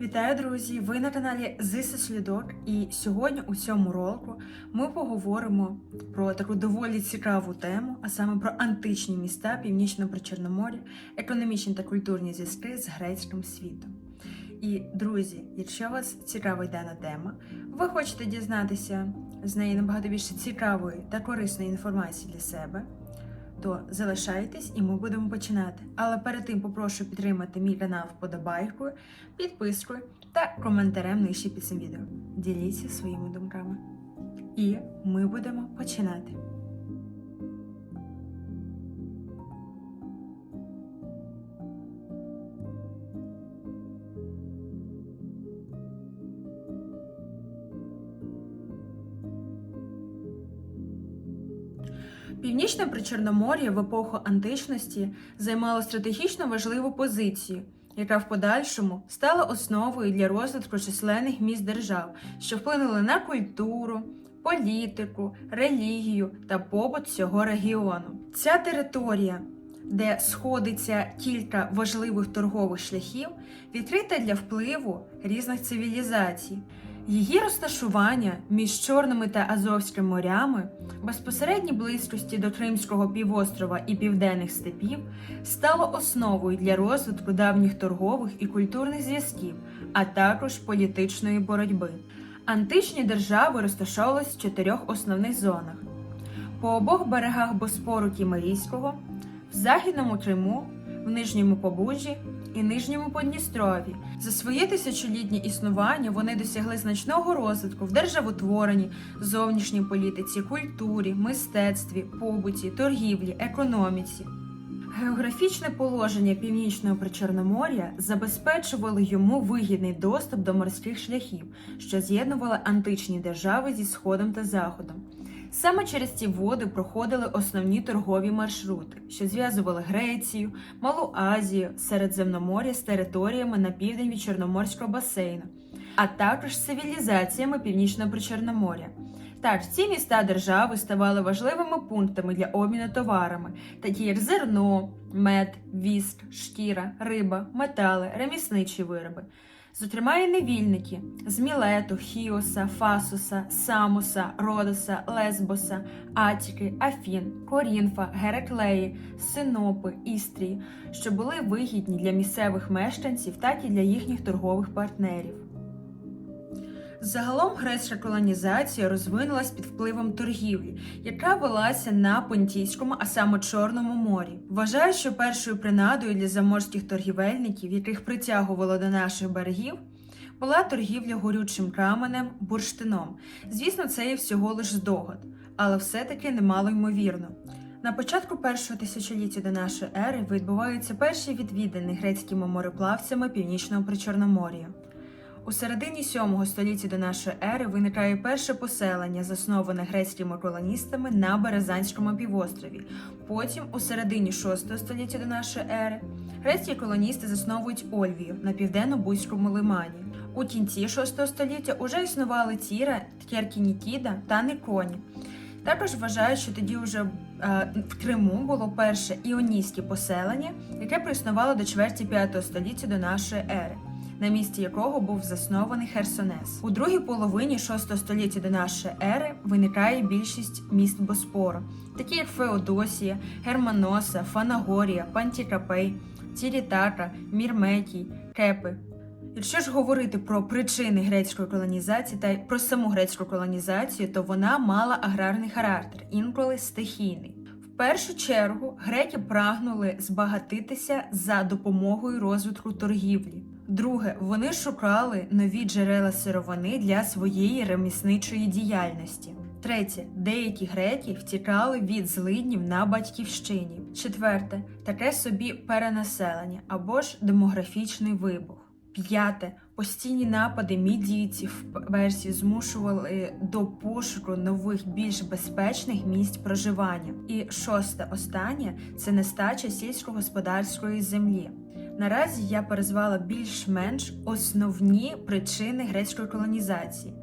Вітаю, друзі! Ви на каналі is Людок, і сьогодні у цьому ролику ми поговоримо про таку доволі цікаву тему, а саме про античні міста Північного Причорномор'я, економічні та культурні зв'язки з грецьким світом. І, друзі, якщо вас цікавить дана тема, ви хочете дізнатися з неї набагато більше цікавої та корисної інформації для себе, то залишайтесь і ми будемо починати. Але перед тим попрошу підтримати мій канал вподобайкою, підпискою та коментарем нижче під цим відео. Діліться своїми думками. І ми будемо починати. Північне Причорномор'я в епоху античності займало стратегічно важливу позицію, яка в подальшому стала основою для розвитку численних міст держав, що вплинули на культуру, політику, релігію та побут цього регіону. Ця територія, де сходиться кілька важливих торгових шляхів, відкрита для впливу різних цивілізацій. Її розташування між Чорними та Азовським морями, безпосередній близькості до Кримського півострова і південних степів, стало основою для розвитку давніх торгових і культурних зв'язків, а також політичної боротьби. Античні держави розташовувалися в чотирьох основних зонах: по обох берегах Боспору Кімерійського, в Західному Криму, в Нижньому Побужжі і Нижньому Подністрові. За своє тисячолітнє існування вони досягли значного розвитку в державотворенні, зовнішній політиці, культурі, мистецтві, побуті, торгівлі, економіці. Географічне положення північного Причорномор'я забезпечувало йому вигідний доступ до морських шляхів, що з'єднували античні держави зі Сходом та Заходом. Саме через ці води проходили основні торгові маршрути, що зв'язували Грецію, Малу Азію, Середземномор'я з територіями на південь від Чорноморського басейну, а також з цивілізаціями Північного Причорномор'я. Так, ці міста держави ставали важливими пунктами для обміну товарами, такі як зерно, мед, віск, шкіра, риба, метали, ремісничі вироби. Зокрема, і невільники з Мілету, Хіоса, Фасуса, Самуса, Родоса, Лесбоса, Атіки, Афін, Корінфа, Гераклеї, Синопи, Істрії, що були вигідні для місцевих мешканців, так і для їхніх торгових партнерів. Загалом грецька колонізація розвинулась під впливом торгівлі, яка велася на Понтійському, а саме Чорному морі. Вважаю, що першою принадою для заморських торгівельників, яких притягувало до наших берегів, була торгівля горючим каменем, бурштином. Звісно, це є всього лиш здогад, але все-таки немало ймовірно. На початку першого тисячоліття до нашої ери відбуваються перші відвідини грецькими мореплавцями північного Причорномор'я. У середині 7 століття до нашої ери виникає перше поселення, засноване грецькими колоністами на Березанському півострові. Потім, у середині 6 століття до нашої ери, грецькі колоністи засновують Ольвію на південно-бузькому лимані. У кінці 6 століття уже існували Тіра, Ткеркінікіда та Никоні. Також вважають, що тоді вже е, в Криму було перше іонійське поселення, яке проіснувало до чверті 5 століття до нашої ери на місці якого був заснований Херсонес. У другій половині 6 століття до нашої ери виникає більшість міст Боспору, такі як Феодосія, Германоса, Фанагорія, Пантікапей, Тірітака, Мірметій, Кепи. Якщо ж говорити про причини грецької колонізації та про саму грецьку колонізацію, то вона мала аграрний характер, інколи стихійний. В першу чергу греки прагнули збагатитися за допомогою розвитку торгівлі. Друге, вони шукали нові джерела сировини для своєї ремісничої діяльності. Третє, деякі греки втікали від злиднів на батьківщині. Четверте, таке собі перенаселення або ж демографічний вибух. П'яте, постійні напади мідійців персів змушували до пошуку нових більш безпечних місць проживання. І шосте, останнє це нестача сільськогосподарської землі. Наразі я перезвала більш-менш основні причини грецької колонізації.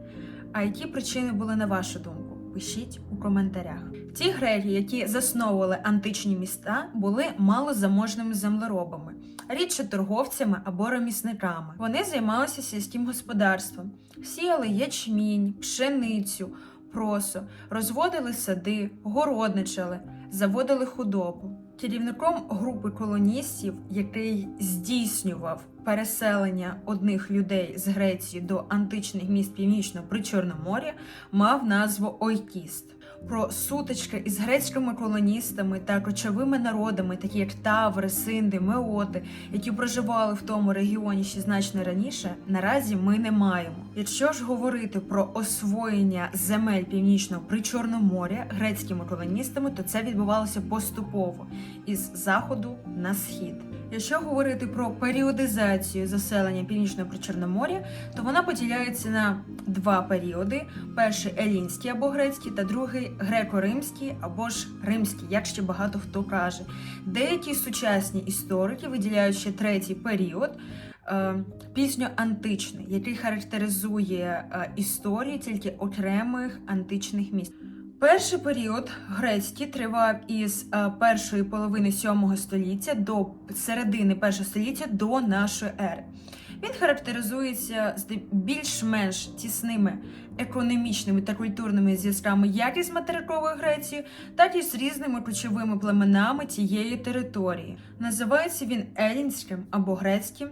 А які причини були на вашу думку? Пишіть у коментарях. Ті греки, які засновували античні міста, були малозаможними землеробами, рідше торговцями або ремісниками. Вони займалися сільським господарством, сіяли ячмінь, пшеницю, просо, розводили сади, городничали, заводили худобу. Керівником групи колоністів, який здійснював переселення одних людей з Греції до античних міст північно при Причорномор'я, мав назву Ойкіст. Про сутички із грецькими колоністами та кочовими народами, такі як Таври, Синди, Меоти, які проживали в тому регіоні ще значно раніше, наразі ми не маємо. Якщо ж говорити про освоєння земель північного Причорноморя грецькими колоністами, то це відбувалося поступово із заходу на схід. Якщо говорити про періодизацію заселення північного Причорноморя, то вона поділяється на два періоди: перший елінський або грецький, та другий греко-римський або ж римський, як ще багато хто каже. Деякі сучасні історики виділяють ще третій період. е, Пізньоантичний, який характеризує е, історію тільки окремих античних міст. Перший період грецький тривав із е, першої половини 7 століття до середини першого століття до нашої ери. Він характеризується більш-менш тісними економічними та культурними зв'язками як із материковою Грецією, так і з різними ключовими племенами тієї території. Називається він елінським або грецьким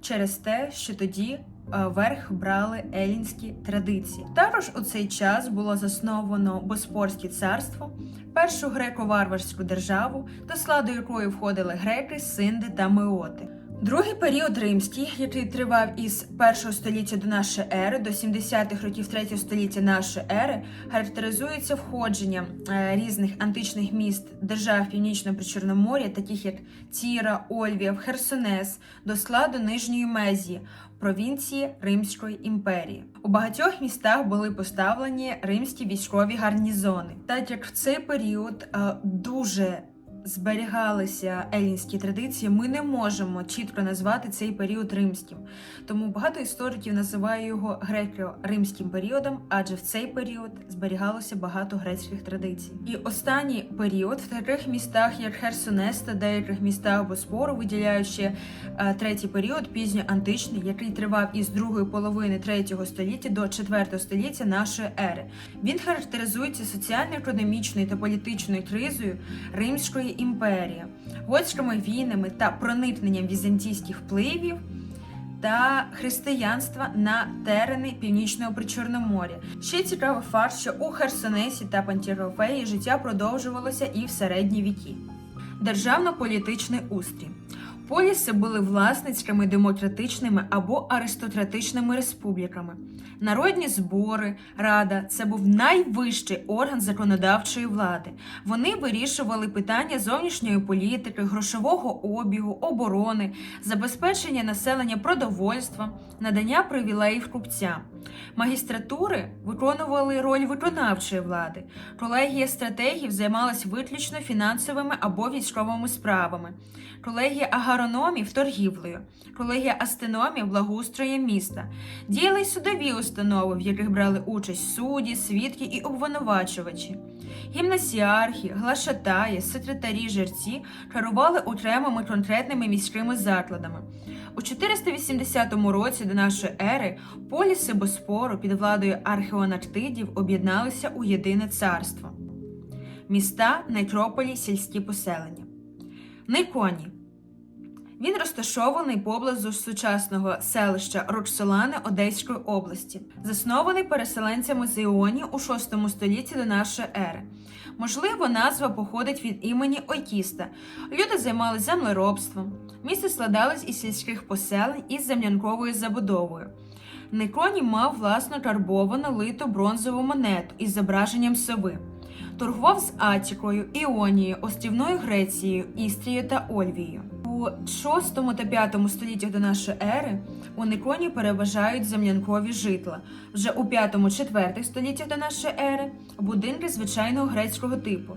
через те, що тоді верх брали елінські традиції. Також у цей час було засновано Боспорське царство, першу греко-варварську державу, до складу якої входили греки, синди та меоти. Другий період римський, який тривав із 1 століття до нашої ери до 70-х років 3 століття нашої ери, характеризується входженням е, різних античних міст держав Північного Причорномор'я, таких як Тіра, Ольвія, Херсонес, до складу Нижньої Мезії, провінції Римської імперії. У багатьох містах були поставлені римські військові гарнізони, так як в цей період е, дуже зберігалися елінські традиції, ми не можемо чітко назвати цей період римським. Тому багато істориків називає його греко-римським періодом, адже в цей період зберігалося багато грецьких традицій. І останній період в таких містах, як Херсонес та деяких містах Боспору, виділяють ще третій період, пізньоантичний, який тривав із другої половини третього століття до четвертого століття нашої ери. Він характеризується соціально-економічною та політичною кризою Римської імперії, готськими війнами та проникненням візантійських впливів та християнства на терени північного причорноморя. Ще цікавий факт, що у Херсонесі та Пантірофеї життя продовжувалося і в середні віки. Державно-політичний устрій. Поліси були власницькими демократичними або аристократичними республіками. Народні збори, рада це був найвищий орган законодавчої влади. Вони вирішували питання зовнішньої політики, грошового обігу, оборони, забезпечення населення продовольством, надання привілеїв купцям. Магістратури виконували роль виконавчої влади. Колегія стратегів займалась виключно фінансовими або військовими справами. Колегія агрономів торгівлею, колегія астеномів благоустроєм міста. Діяли й судові установи, в яких брали участь судді, свідки і обвинувачувачі. Гімнасіархи, глашатаї, секретарі, жерці керували окремими конкретними міськими закладами. У 480 році до нашої ери поліси Боспору під владою археонактидів об'єдналися у єдине царство. Міста, некрополі, сільські поселення. Никоні. Він розташований поблизу сучасного селища Роксолани Одеської області, заснований переселенцями з Іонії у VI столітті до нашої ери. Можливо, назва походить від імені Ойкіста. Люди займалися землеробством. Місто складалось із сільських поселень із землянковою забудовою. Никоні мав власну карбовану литу бронзову монету із зображенням сови. Торгував з Атікою, Іонією, Острівною Грецією, Істрією та Ольвією. У 6 та 5 століттях до нашої ери у Никоні переважають землянкові житла. Вже у 5-4 століттях до нашої ери будинки звичайного грецького типу.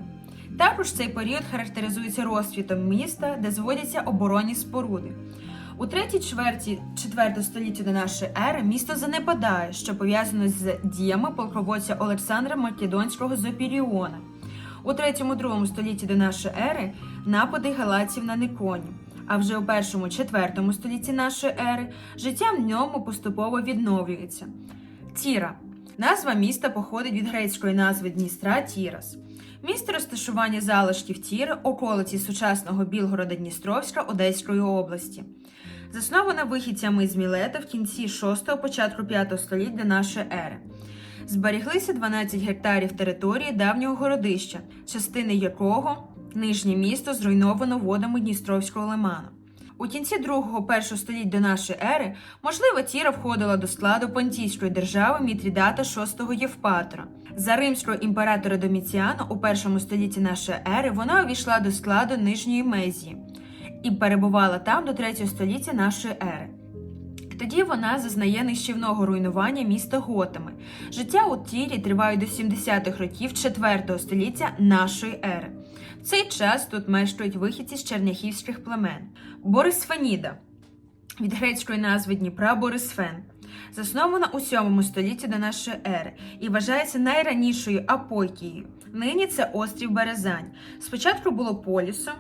Також цей період характеризується розцвітом міста, де зводяться оборонні споруди. У третій чверті 4 століття до нашої ери місто занепадає, що пов'язано з діями полководця Олександра Македонського з Опіріона. У 3-2 столітті до нашої ери напади галатів на Никоні. А вже у 1-4 столітті нашої ери життя в ньому поступово відновлюється. Тіра. Назва міста походить від грецької назви Дністра Тірас. Місце розташування залишків Тіри, околиці сучасного Білгорода Дністровська Одеської області. Заснована вихідцями з Мілета в кінці 6-го, початку 5 століть до нашої ери. Зберіглися 12 гектарів території давнього городища, частини якого нижнє місто зруйновано водами Дністровського лиману. У кінці 2-1 століть до нашої ери, можливо, Тіра входила до складу Понтійської держави Мітрідата VI Євпатора. За римського імператора Доміціана у першому столітті нашої ери вона увійшла до складу Нижньої Мезії і перебувала там до 3 століття нашої ери. Тоді вона зазнає нищівного руйнування міста Готами. Життя у Тірі триває до 70-х років 4 століття нашої ери. В цей час тут мешкають вихідці з черняхівських племен. Борисфеніда від грецької назви Дніпра Борисфен. Заснована у 7 столітті до нашої ери і вважається найранішою апойкією. Нині це острів Березань. Спочатку було полісом.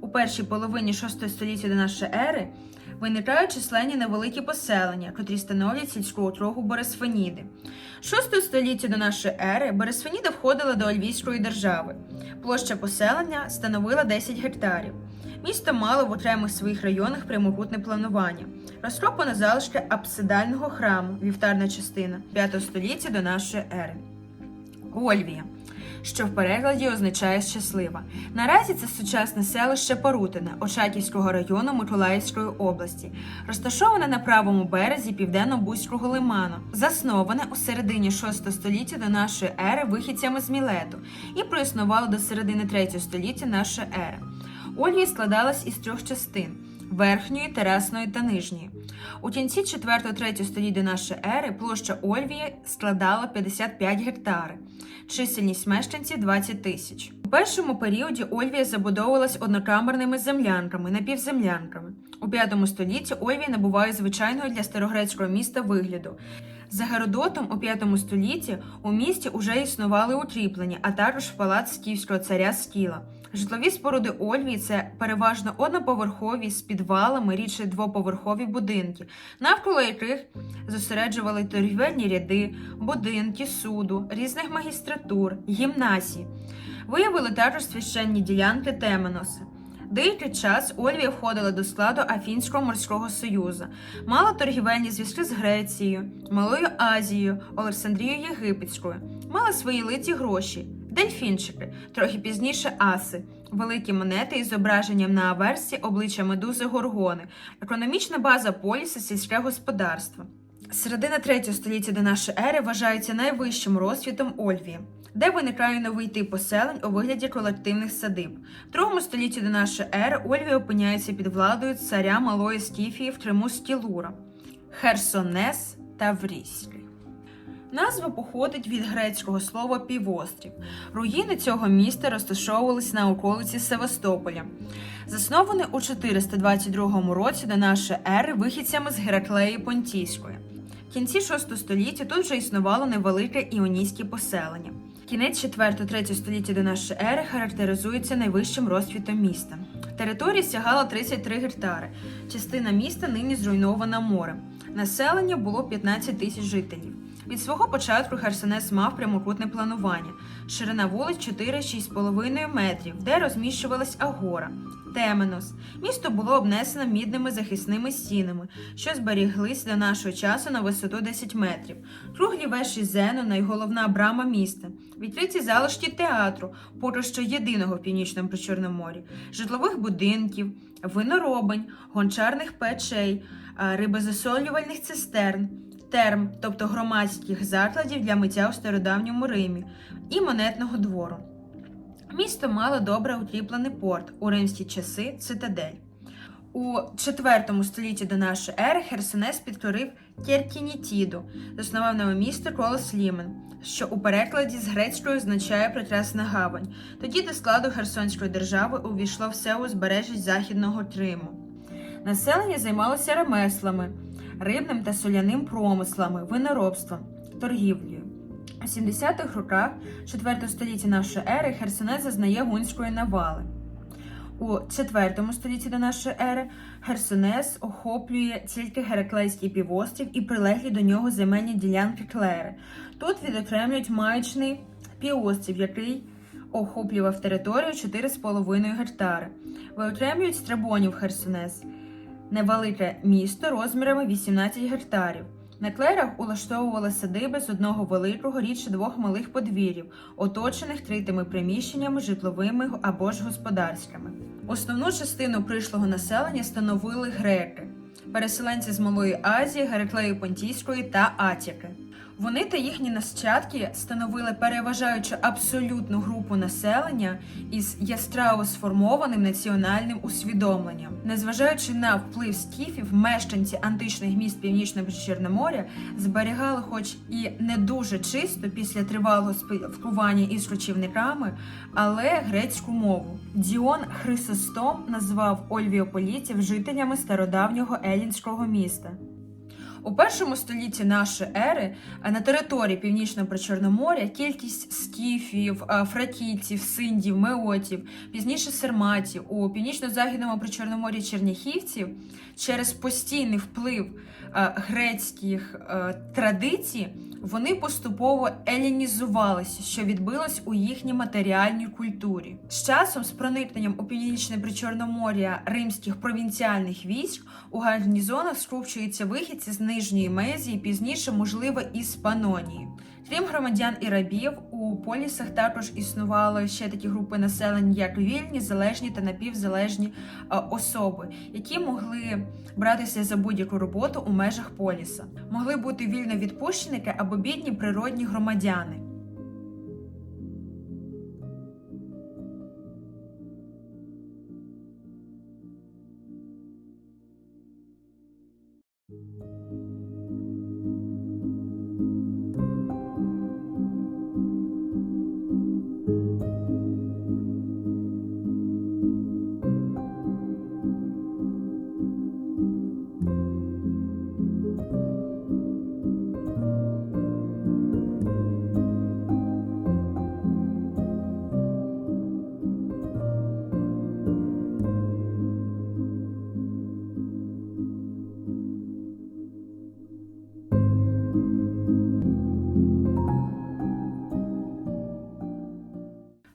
У першій половині 6 століття до нашої ери виникають численні невеликі поселення, котрі становлять сільську отрогу Борисфеніди. 6 століття до нашої ери Борисфеніда входила до Альвійської держави. Площа поселення становила 10 гектарів. Місто мало в окремих своїх районах прямокутне планування. Розкопано залишки апсидального храму, вівтарна частина 5 століття до нашої ери. Ольвія, що в перекладі означає щаслива. Наразі це сучасне селище Порутине Очаківського району Миколаївської області, розташоване на правому березі південно-бузького лиману, засноване у середині 6 століття до нашої ери вихідцями з Мілету і проіснувало до середини 3 століття нашої ери. Ольвія складалась із трьох частин верхньої, терасної та нижньої. У кінці 4-3 століть до нашої ери площа Ольвії складала 55 гектари, чисельність мешканців 20 тисяч. У першому періоді Ольвія забудовувалась однокамерними землянками, напівземлянками. У 5 столітті Ольвія набуває звичайного для старогрецького міста вигляду. За Геродотом у 5 столітті у місті уже існували укріплення, а також палац скіфського царя Скіла. Житлові споруди Ольвії це переважно одноповерхові з підвалами, рідше двоповерхові будинки, навколо яких зосереджували торгівельні ряди, будинки суду, різних магістратур, гімнасій. Виявили також священні ділянки Теменоси. Деякий час Ольвія входила до складу Афінського морського союзу, мала торгівельні зв'язки з Грецією, Малою Азією, Олександрією Єгипетською, мала свої литі гроші, дельфінчики, трохи пізніше аси, великі монети із зображенням на аверсі обличчя медузи Горгони, економічна база поліса, сільське господарство. Середина 3 століття до нашої ери вважається найвищим розцвітом Ольвії, де виникає новий тип поселень у вигляді колективних садиб. В другому столітті до нашої ери Ольвія опиняється під владою царя Малої Скіфії в Триму Скілура, Херсонес та Вріський. Назва походить від грецького слова півострів. Руїни цього міста розташовувалися на околиці Севастополя. Заснований у 422 році до нашої ери вихідцями з Гераклеї Понтійської. В кінці 6 століття тут вже існувало невелике іонійське поселення. Кінець 4-3 століття до нашої ери характеризується найвищим розцвітом міста. Територія сягала 33 гектари. Частина міста нині зруйнована морем. Населення було 15 тисяч жителів. Від свого початку Херсонес мав прямокутне планування, ширина вулиць 4-6,5 метрів, де розміщувалась агора. Теменос. Місто було обнесено мідними захисними стінами, що зберіглись до нашого часу на висоту 10 метрів. Круглі вежі Зенона і головна брама міста, відкриті залишки театру, поки що єдиного в північному причорноморі, житлових будинків, виноробень, гончарних печей, рибозасолювальних цистерн терм, тобто громадських закладів для миття у стародавньому Римі, і монетного двору. Місто мало добре укріплений порт у римські часи цитадель. У IV столітті до нашої ери Херсонес підкорив Керкінітіду, заснував нове місто Колос Лімен, що у перекладі з грецької означає прекрасна гавань. Тоді до складу Херсонської держави увійшло все узбережжя Західного Криму. Населення займалося ремеслами, рибним та соляним промислами, виноробством, торгівлею. У 70-х роках 4 століття нашої ери Херсонес зазнає гунської навали. У 4 столітті до нашої ери Херсонес охоплює тільки Гераклейський півострів і прилеглі до нього земельні ділянки Клери. Тут відокремлюють маячний півострів, який охоплював територію 4,5 гектари. Виокремлюють Страбонів Херсонес, невелике місто розмірами 18 гектарів. На клерах улаштовували садиби з одного великого рідше двох малих подвір'їв, оточених критими приміщеннями, житловими або ж господарськими. Основну частину прийшлого населення становили греки, переселенці з Малої Азії, Гереклеї Понтійської та Атіки. Вони та їхні нащадки становили переважаючи абсолютну групу населення із яскраво сформованим національним усвідомленням. Незважаючи на вплив скіфів, мешканці античних міст Північного Чорноморя зберігали, хоч і не дуже чисто після тривалого спілкування із кочівниками, але грецьку мову. Діон Хрисостом назвав ольвіополітів жителями стародавнього елінського міста. У першому столітті нашої ери на території північного причорноморя кількість скіфів, а, фракійців, синдів, меотів, пізніше серматів у північно-західному причорноморі черняхівців через постійний вплив грецьких традицій вони поступово елінізувалися, що відбилось у їхній матеріальній культурі. З часом, з проникненням у північне причорномор'я римських провінціальних військ, у гарнізонах скупчуються вихідці з Нижньої Мезії, пізніше, можливо, із Панонії. Крім громадян і рабів, у полісах також існували ще такі групи населення, як вільні, залежні та напівзалежні е, особи, які могли братися за будь-яку роботу у межах поліса, могли бути вільно відпущеники або бідні природні громадяни.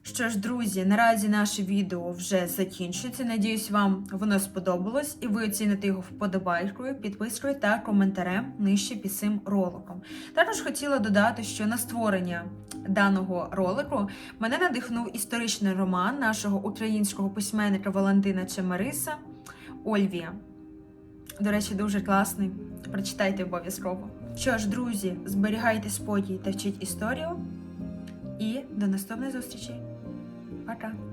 Що ж, друзі, наразі наше відео вже закінчується. Надіюсь, вам воно сподобалось, і ви оціните його вподобайкою, підпискою та коментарем нижче під цим роликом. Також хотіла додати, що на створення даного ролику мене надихнув історичний роман нашого українського письменника Валентина Чемариса Ольвія. До речі, дуже класний. Прочитайте обов'язково. Що ж, друзі, зберігайте спокій та вчіть історію. І до наступної зустрічі! Пока!